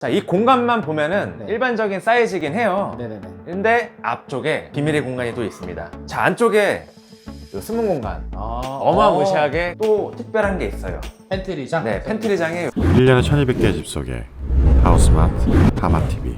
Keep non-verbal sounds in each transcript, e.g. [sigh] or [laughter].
자, 이 공간만 보면은 네. 일반적인 사이즈이긴 해요. 네네네. 근데 앞쪽에 비밀의 공간이 또 있습니다. 자, 안쪽에 요 숨은 공간. 아, 어마무시하게 또 특별한 게 있어요. 팬트리장. 네, 팬트리장에 1년에 1200개의 집 속에 하우스마트 하마TV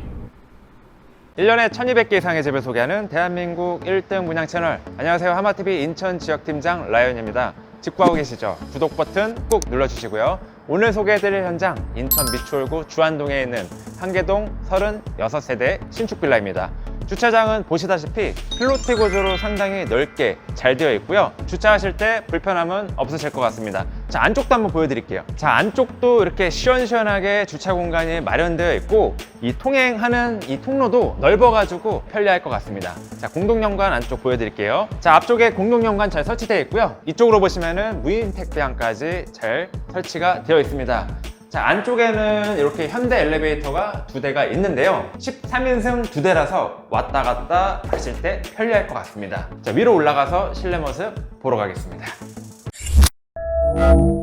1년에 1200개 이상의 집을 소개하는 대한민국 1등 분양 채널 안녕하세요 하마TV 인천 지역팀장 라이언입니다 직구하고 계시죠? 구독 버튼 꾹 눌러주시고요 오늘 소개해드릴 현장 인천 미추홀구 주안동에 있는 한계동 36세대 신축 빌라입니다 주차장은 보시다시피 필로티 구조로 상당히 넓게 잘 되어 있고요. 주차하실 때 불편함은 없으실 것 같습니다. 자 안쪽도 한번 보여드릴게요. 자 안쪽도 이렇게 시원시원하게 주차 공간이 마련되어 있고 이 통행하는 이 통로도 넓어가지고 편리할 것 같습니다. 자 공동연관 안쪽 보여드릴게요. 자 앞쪽에 공동연관 잘 설치되어 있고요. 이쪽으로 보시면은 무인 택배함까지 잘 설치가 되어 있습니다 자 안쪽에는 이렇게 현대 엘리베이터가 두 대가 있는데요. 13인승 두 대라서 왔다 갔다 하실 때 편리할 것 같습니다. 자 위로 올라가서 실내 모습 보러 가겠습니다.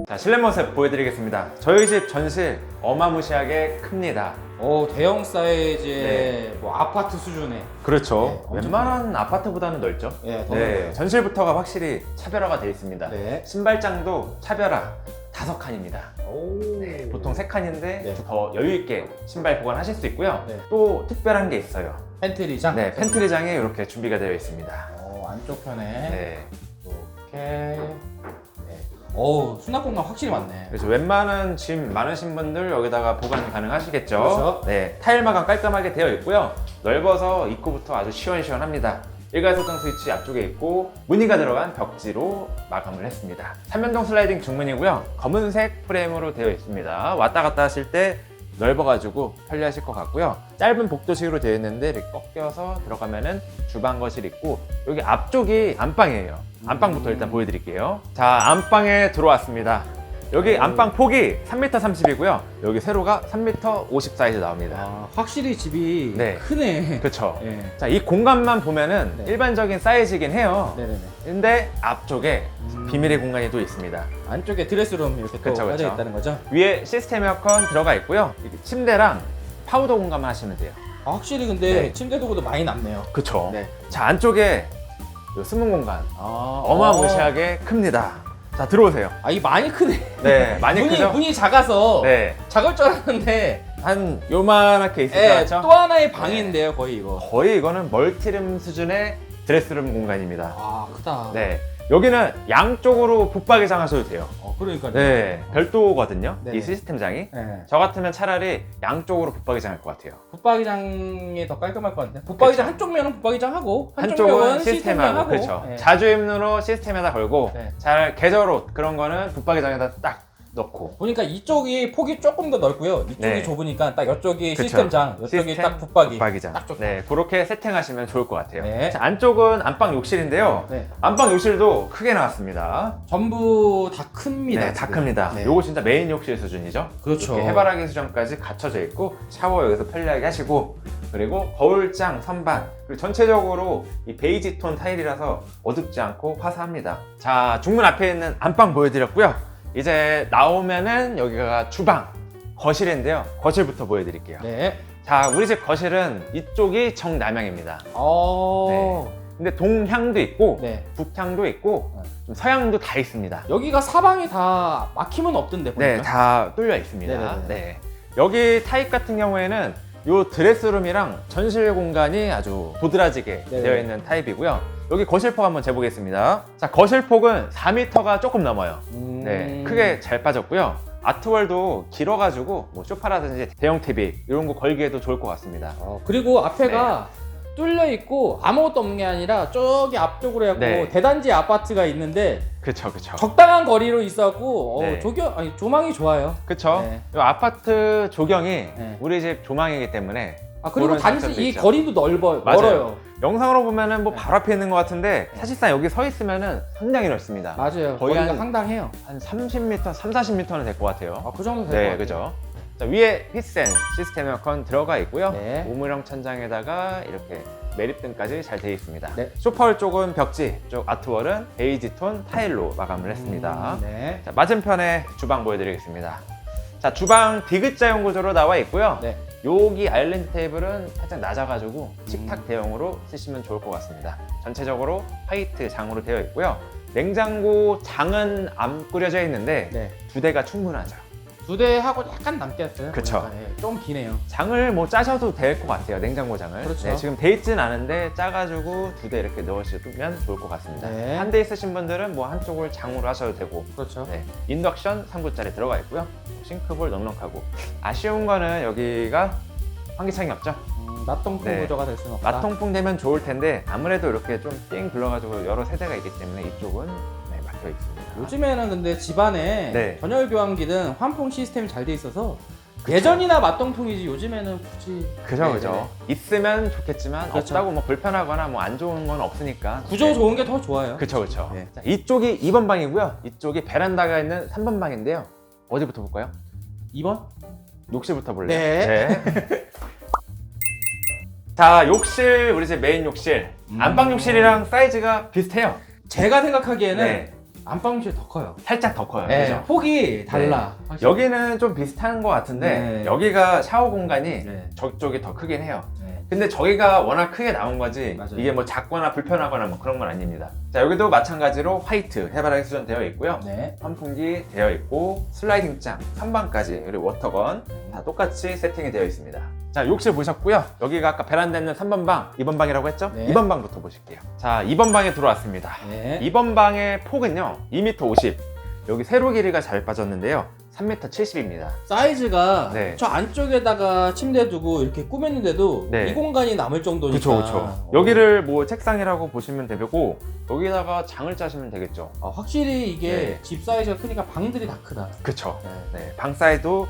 자 실내 모습 보여드리겠습니다. 저희 집 전실 어마무시하게 큽니다. 오, 대형 사이즈의 네. 뭐 아파트 수준의. 그렇죠. 네, 웬만한 아파트보다는 넓죠? 예, 더 네, 넓어요. 전실부터가 확실히 차별화가 되어 있습니다. 네. 신발장도 차별화 다섯 칸입니다 오. 네, 보통 세 칸인데 네. 더 여유 있게 신발 보관하실 수 있고요. 네. 또 특별한 게 있어요. 팬트리장. 네, 팬트리장이 이렇게 준비가 되어 있습니다. 어, 안쪽 편에 네. 이렇게. 네. 오, 수납 공간 확실히 많네. 그래서 웬만한 짐 많으신 분들 여기다가 보관 가능하시겠죠. 그렇죠. 네, 타일 마감 깔끔하게 되어 있고요. 넓어서 입구부터 아주 시원시원합니다. 일괄소등 스위치 앞쪽에 있고 무늬가 들어간 벽지로 마감을 했습니다. 삼면동 슬라이딩 중문이고요. 검은색 프레임으로 되어 있습니다. 왔다 갔다 하실 때 넓어가지고 편리하실 것 같고요. 짧은 복도식으로 되어 있는데 이렇게 꺾여서 들어가면은 주방 거실 있고 여기 앞쪽이 안방이에요. 안방부터 일단 보여드릴게요. 자, 안방에 들어왔습니다. 여기 오. 안방 폭이 3m 30이고요. 여기 세로가 3m 50 사이즈 나옵니다. 아, 확실히 집이 네. 크네. 그렇죠. [laughs] 예. 자, 이 공간만 보면은 네. 일반적인 사이즈이긴 해요. 네네네. 근데 앞쪽에 음. 비밀의 공간이 또 있습니다. 안쪽에 드레스룸 이렇게 또 그쵸, 빠져 그쵸. 있다는 거죠. 위에 시스템 에어컨 들어가 있고요. 이게 침대랑 파우더 공간만 하시면 돼요. 아, 확실히 근데 네. 침대 도구도 많이 남네요. 그쵸. 네. 자, 안쪽에 요 숨은 공간 아, 어마무시하게 큽니다. 자, 들어오세요. 아, 이 많이 크네. 네, [laughs] 많이 문이, 크죠? 문이 작아서 네. 작을 줄 알았는데 한 요만하게 있을 것 예, 같죠? 또 하나의 방인데요, 거의 이거. 거의 이거는 멀티룸 수준의 드레스룸 공간입니다. 아, 크다. 네. 여기는 양쪽으로 붙박이 장 하셔도 돼요. 어, 그러니까요. 네. 별도거든요. 네네. 이 시스템장이. 네. 저 같으면 차라리 양쪽으로 붙박이장 할 것 같아요. 붙박이장이 더 깔끔할 것 같은데. 붙박이장 그쵸. 한쪽 면은 붙박이장 하고 한쪽 한쪽은 면은 시스템하고 시스템장 하고. 그렇죠. 예. 자주 입는으로 시스템에다 걸고 네. 잘 계절 옷 그런 거는 붙박이장에다 딱 넣고 보니까 이쪽이 폭이 조금 더 넓고요. 이쪽이 네. 좁으니까 딱 이쪽이 그쵸. 시스템장, 이쪽이 시스템, 딱 붙박이. 붙박이장. 딱 좋다. 네, 그렇게 세팅하시면 좋을 것 같아요. 네. 자, 안쪽은 안방 욕실인데요. 네. 안방 욕실도 크게 나왔습니다. 전부 다 큽니다. 네, 다 지금. 큽니다. 네. 요거 진짜 메인 욕실 수준이죠. 그렇죠. 이렇게 해바라기 수정까지 갖춰져 있고 샤워 여기서 편리하게 하시고 그리고 거울장 선반 그리고 전체적으로 이 베이지 톤 타일이라서 어둡지 않고 화사합니다. 자 중문 앞에 있는 안방 보여드렸고요. 이제 나오면은 여기가 주방 거실인데요. 거실부터 보여드릴게요. 네. 자 우리 집 거실은 이쪽이 정남향입니다. 어. 근데 동향도 있고 네. 북향도 있고 좀 서향도 다 있습니다. 여기가 사방이 다 막힘은 없던데 보니까. 네, 다 뚫려 있습니다. 네네네. 네. 여기 타입 같은 경우에는 요 드레스룸이랑 전실 공간이 아주 도드라지게 네네. 되어 있는 타입이고요. 여기 거실폭 한번 재보겠습니다. 자, 거실폭은 4m가 조금 넘어요. 음. 네, 크게 잘 빠졌고요. 아트월도 길어가지고 뭐 소파라든지 대형 TV 이런 거 걸기에도 좋을 것 같습니다. 어, 그리고 앞에가 뚫려 있고 아무것도 없는 게 아니라 저기 앞쪽으로 해갖고 네. 대단지 아파트가 있는데 그쵸, 그쵸. 적당한 거리로 있어갖고 어, 네. 조경 아니 조망이 좋아요. 그쵸. 네. 요 아파트 조경이 네. 우리 집 조망이기 때문에 아 그리고 그런 단지 장점도 이 있죠. 거리도 넓어요. 맞아요. 멀어요. 영상으로 보면은 뭐 네. 바로 앞에 있는 것 같은데 사실상 여기 서 있으면은 상당히 넓습니다. 맞아요. 거의 거리가 한- 상당해요. 한 30m, 3, 40m는 될 것 같아요. 아, 그 정도 될것 네, 같아요. 그죠. 자, 위에 휘센 시스템 에어컨 들어가 있고요. 네. 우물형 천장에다가 이렇게 매립등까지 잘 되어 있습니다. 네. 소파월 쪽은 벽지, 쪽 아트월은 베이지 톤 타일로 마감을 했습니다. 음, 네. 자, 맞은편에 주방 보여드리겠습니다. 자, 주방 디귿자형 구조로 나와 있고요. 네. 여기 아일랜드 테이블은 살짝 낮아가지고 식탁 대용으로 쓰시면 좋을 것 같습니다. 전체적으로 화이트 장으로 되어 있고요. 냉장고 장은 안 꾸려져 있는데 네. 두 대가 충분하죠. 두 대 하고 약간 남겠어요. 그쵸. 보니까. 예, 좀 기네요. 장을 뭐 짜셔도 될 것 같아요. 냉장고 장을. 그렇죠. 네, 지금 돼 있진 않은데 짜가지고 두 대 이렇게 넣으시면 좋을 것 같습니다. 네. 한 대 있으신 분들은 뭐 한쪽을 장으로 하셔도 되고 그렇죠. 네, 인덕션 3구짜리 들어가 있고요. 싱크볼 넉넉하고 아쉬운 거는 여기가 환기창이 없죠. 음, 맛동풍 네. 구조가 될 수는 없다. 맛통풍 되면 좋을 텐데 아무래도 이렇게 좀삥 둘러가지고 여러 세대가 있기 때문에 이쪽은 네, 막혀 있습니다. 요즘에는 근데 집안에 네. 전열 교환기든 환풍 시스템이 잘돼 있어서 예전이나 맛동풍이지 요즘에는 굳이 그죠 네, 그죠. 네. 있으면 좋겠지만 그렇죠. 없다고 뭐 불편하거나 뭐 안 좋은 건 없으니까. 구조 네. 좋은 게 더 좋아요. 그쵸 그쵸. 네. 자, 이쪽이 2번 방이고요. 이쪽이 베란다가 있는 3번 방인데요. 어디부터 볼까요? 2번? 욕실부터 볼래요? 네. [laughs] 자 욕실 우리 집 메인 욕실 음. 안방 욕실이랑 사이즈가 비슷해요. 제가 생각하기에는 네. 안방실 더 커요. 살짝 더 커요. 네, 그죠? 폭이 달라. 확실히. 여기는 좀 비슷한 것 같은데 네. 여기가 샤워 공간이 네. 저쪽이 더 크긴 해요. 네. 근데 저기가 워낙 크게 나온 거지 맞아요. 이게 뭐 작거나 불편하거나 뭐 그런 건 아닙니다. 자 여기도 마찬가지로 화이트 해바라기 수전 되어 있고요. 네. 환풍기 되어 있고 슬라이딩 장 3방까지 그리고 워터건 다 똑같이 세팅이 되어 있습니다. 자 욕실 보셨고요. 여기가 아까 베란다 있는 3번 방, 2번 방이라고 했죠? 네. 2번 방부터 보실게요. 자 2번 방에 들어왔습니다. 네. 2번 방의 폭은요 2m 50. 여기 세로 길이가 잘 빠졌는데요. 3m 70입니다. 사이즈가 네. 저 안쪽에다가 침대 두고 이렇게 꾸몄는데도 네. 이 공간이 남을 정도니까. 그쵸 그쵸. 여기를 뭐 책상이라고 보시면 되고 여기다가 장을 짜시면 되겠죠. 아, 확실히 이게 네. 집 사이즈가 크니까 방들이 다 크다. 그쵸. 네. 네, 방 사이도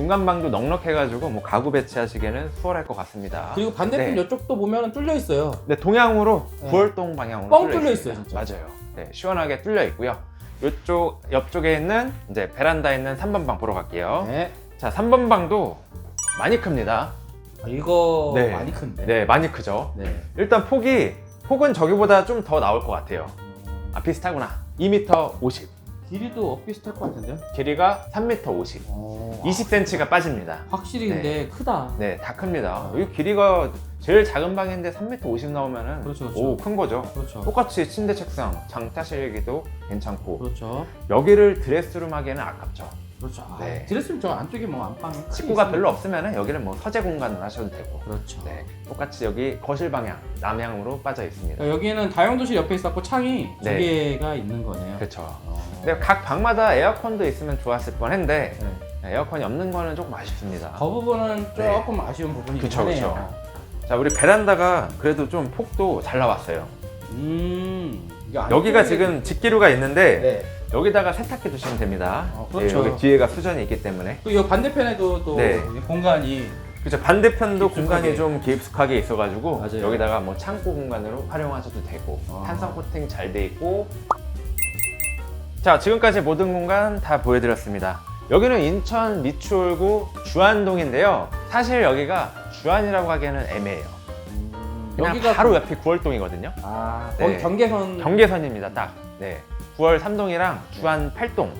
중간 방도 넉넉해가지고 뭐 가구 배치하시기에는 수월할 것 같습니다. 그리고 반대편 네. 이쪽도 보면 뚫려 있어요. 네, 동향으로 네. 구월동 방향으로 뻥 뚫려 있어요, 있습니다. 맞아요. 네, 시원하게 뚫려 있고요. 이쪽 옆쪽에 있는 이제 베란다에 있는 3번 방 보러 갈게요. 네. 자, 3번 방도 많이 큽니다. 아, 이거 네. 많이 큰데. 네, 많이 크죠. 네. 일단 폭이 폭은 저기보다 좀 더 나올 것 같아요. 아, 비슷하구나. 2m 50. 길이도 비슷할 것 같은데요? 길이가 3m 50. 어, 20cm가 빠집니다. 확실히 네. 근데 크다. 네, 다 큽니다. 여기 길이가 제일 작은 방인데 3m 50 나오면은 그렇죠, 그렇죠. 오, 큰 거죠. 그렇죠. 똑같이 침대 책상, 장 따시기도 괜찮고 그렇죠. 여기를 드레스룸 하기에는 아깝죠. 그렇죠. 아, 네. 드레스룸 저 안쪽에 뭐 안방이 크게 식구가 있으면- 별로 없으면은 여기는 뭐 서재 공간으로 하셔도 되고. 그렇죠. 네, 똑같이 여기 거실 방향 남향으로 빠져 있습니다. 그러니까 여기는 다용도실 옆에 있었고 창이 두 네. 개가 있는 거네요. 그렇죠. 어. 근데 각 방마다 에어컨도 있으면 좋았을 뻔했는데 네. 에어컨이 없는 거는 조금 아쉽습니다. 그 부분은 네. 조금 아쉬운 부분이긴 그쵸, 하네요. 자, 우리 베란다가 그래도 좀 폭도 잘 나왔어요. 음. 이게 여기가 지금 직기류가 있는데 네. 여기다가 세탁기 두시면 됩니다. 어, 그렇죠. 네, 여기 뒤에가 수전이 있기 때문에. 그이 반대편에도 또 네. 공간이 그렇죠. 반대편도 깊숙하게. 공간이 좀 깊숙하게 있어가지고 맞아요. 여기다가 뭐 창고 공간으로 활용하셔도 되고 아. 탄성 코팅 잘 돼 있고. 자 지금까지 모든 공간 다 보여드렸습니다. 여기는 인천 미추홀구 주안동인데요. 사실 여기가 주안이라고 하기에는 애매해요. 그냥 여기가 바로 그- 옆이 구월동이거든요. 아 거기 네. 경계선 경계선입니다, 딱. 네. 9월 3동이랑 주안 8동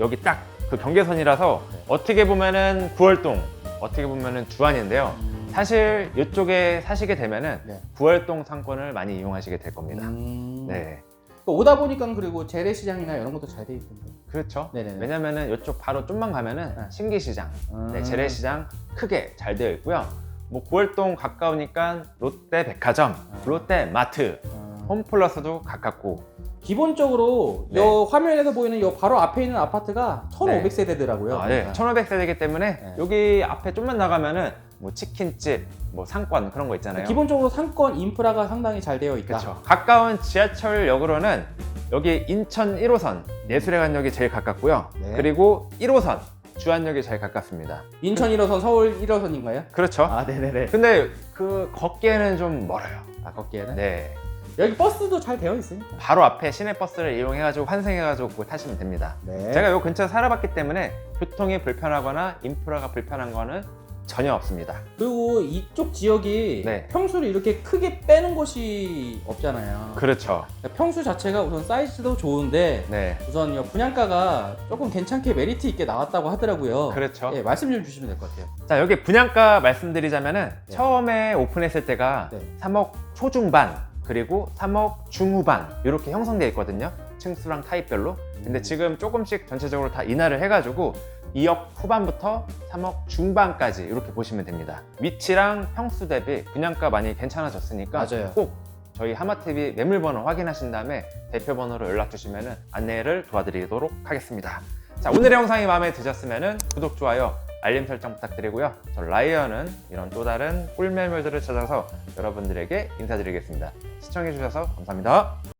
여기 딱 그 경계선이라서 네. 어떻게 보면은 9월동, 어떻게 보면은 주안인데요. 음. 사실 이쪽에 사시게 되면은 네. 9월동 상권을 많이 이용하시게 될 겁니다. 음. 네. 그 오다 보니까 그리고 재래시장이나 이런 것도 잘 돼 있던데. 그렇죠. 네네네. 왜냐면은 이쪽 바로 좀만 가면은 신기시장, 음. 네, 재래시장 크게 잘 되어 있고요. 뭐 9월동 가까우니까 롯데 백화점, 음. 롯데 마트, 어. 홈플러스도 가깝고 기본적으로 네. 요 화면에서 보이는 요 바로 앞에 있는 아파트가 1,500세대더라고요. 아, 네. 1500세대이기 때문에 네. 여기 앞에 좀만 나가면은 뭐 치킨집, 뭐 상권 그런 거 있잖아요. 기본적으로 상권 인프라가 상당히 잘 되어 있다. 그렇죠. 가까운 지하철역으로는 여기 인천 1호선 예술회관역이 제일 가깝고요. 네. 그리고 1호선 주안역이 제일 가깝습니다. 인천 1호선, 서울 1호선인가요? 그렇죠. 아, 네네네. 근데 그 걷기에는 좀 멀어요. 아, 걷기에는? 네. 여기 버스도 잘 되어 있으니까. 바로 앞에 시내버스를 이용해가지고 환승해가지고 타시면 됩니다. 네. 제가 요 근처에 살아봤기 때문에 교통이 불편하거나 인프라가 불편한 거는 전혀 없습니다. 그리고 이쪽 지역이 네. 평수를 이렇게 크게 빼는 곳이 없잖아요. 그렇죠. 그러니까 평수 자체가 우선 사이즈도 좋은데 네. 우선 이 분양가가 조금 괜찮게 메리트 있게 나왔다고 하더라고요. 그렇죠. 예, 말씀 좀 주시면 될 것 같아요. 자, 여기 분양가 말씀드리자면은 네. 처음에 오픈했을 때가 네. 3억 초중반 그리고 3억 중후반 이렇게 형성되어 있거든요. 층수랑 타입별로. 근데 음. 지금 조금씩 전체적으로 다 인하를 해가지고 2억 후반부터 3억 중반까지 이렇게 보시면 됩니다. 위치랑 평수 대비 분양가 많이 괜찮아졌으니까 맞아요. 꼭 저희 하마TV 매물번호 확인하신 다음에 대표번호로 연락 주시면 안내를 도와드리도록 하겠습니다. 자, 오늘의 영상이 마음에 드셨으면 구독, 좋아요, 알림 설정 부탁드리고요. 저 라이언은 이런 또 다른 꿀매물들을 찾아서 여러분들에게 인사드리겠습니다. 시청해주셔서 감사합니다.